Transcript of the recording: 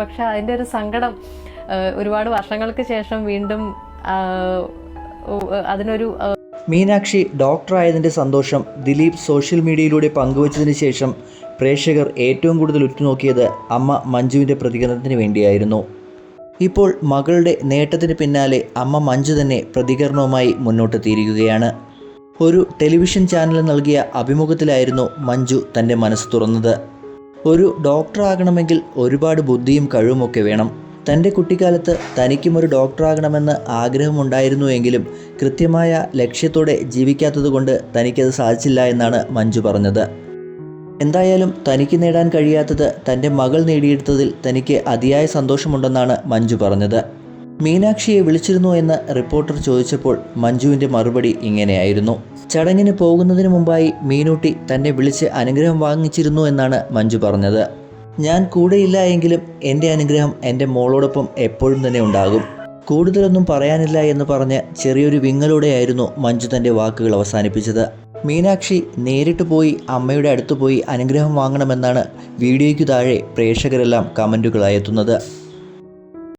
പക്ഷെ അതിന്റെ ഒരു സങ്കടം ഒരുപാട് വർഷങ്ങൾക്ക് ശേഷം വീണ്ടും അതിനൊരു മീനാക്ഷി ഡോക്ടറായതിന്റെ സന്തോഷം ദിലീപ് സോഷ്യൽ മീഡിയയിലൂടെ പങ്കുവച്ചതിന് ശേഷം പ്രേക്ഷകർ ഏറ്റവും കൂടുതൽ ഉറ്റുനോക്കിയത് അമ്മ മഞ്ജുവിന്റെ പ്രതികരണത്തിന് വേണ്ടിയായിരുന്നു. ഇപ്പോൾ മകളുടെ നേട്ടത്തിന് പിന്നാലെ അമ്മ മഞ്ജു തന്നെ പ്രതികരണവുമായി മുന്നോട്ടെത്തിയിരിക്കുകയാണ് ഒരു ടെലിവിഷൻ ചാനൽ നൽകിയ അഭിമുഖത്തിലായിരുന്നു മഞ്ജു തന്റെ മനസ്സ് തുറന്നത്. ഒരു ഡോക്ടറാകണമെങ്കിൽ ഒരുപാട് ബുദ്ധിയും കഴിവുമൊക്കെ വേണം. തന്റെ കുട്ടിക്കാലത്ത് തനിക്കും ഒരു ഡോക്ടറാകണമെന്ന് ആഗ്രഹമുണ്ടായിരുന്നു എങ്കിലും കൃത്യമായ ലക്ഷ്യത്തോടെ ജീവിക്കാത്തതുകൊണ്ട് തനിക്കത് സാധിച്ചില്ല എന്നാണ് മഞ്ജു പറഞ്ഞത്. എന്തായാലും തനിക്ക് നേടാൻ കഴിയാത്തത് തന്റെ മകൾ നേടിയെടുത്തതിൽ തനിക്ക് അതിയായ സന്തോഷമുണ്ടെന്നാണ് മഞ്ജു പറഞ്ഞത്. മീനാക്ഷിയെ വിളിച്ചിരുന്നു എന്ന് റിപ്പോർട്ടർ ചോദിച്ചപ്പോൾ മഞ്ജുവിന്റെ മറുപടി ഇങ്ങനെയായിരുന്നു. ചടങ്ങിന് പോകുന്നതിന് മുമ്പായി മീനൂട്ടി തന്നെ വിളിച്ച് അനുഗ്രഹം വാങ്ങിച്ചിരുന്നു എന്നാണ് മഞ്ജു പറഞ്ഞത്. ഞാൻ കൂടെയില്ല എങ്കിലും എന്റെ അനുഗ്രഹം എന്റെ മോളോടൊപ്പം എപ്പോഴും തന്നെ ഉണ്ടാകും. കൂടുതലൊന്നും പറയാനില്ല എന്ന് പറഞ്ഞ് ചെറിയൊരു വിങ്ങലോടെയായിരുന്നു മഞ്ജു തന്റെ വാക്കുകൾ അവസാനിപ്പിച്ചത്. മീനാക്ഷി നേരിട്ട് പോയി അമ്മയുടെ അടുത്ത് പോയി അനുഗ്രഹം വാങ്ങണമെന്നാണ് വീഡിയോയ്ക്ക് താഴെ പ്രേക്ഷകരെല്ലാം കമന്റുകളായി എത്തുന്നത്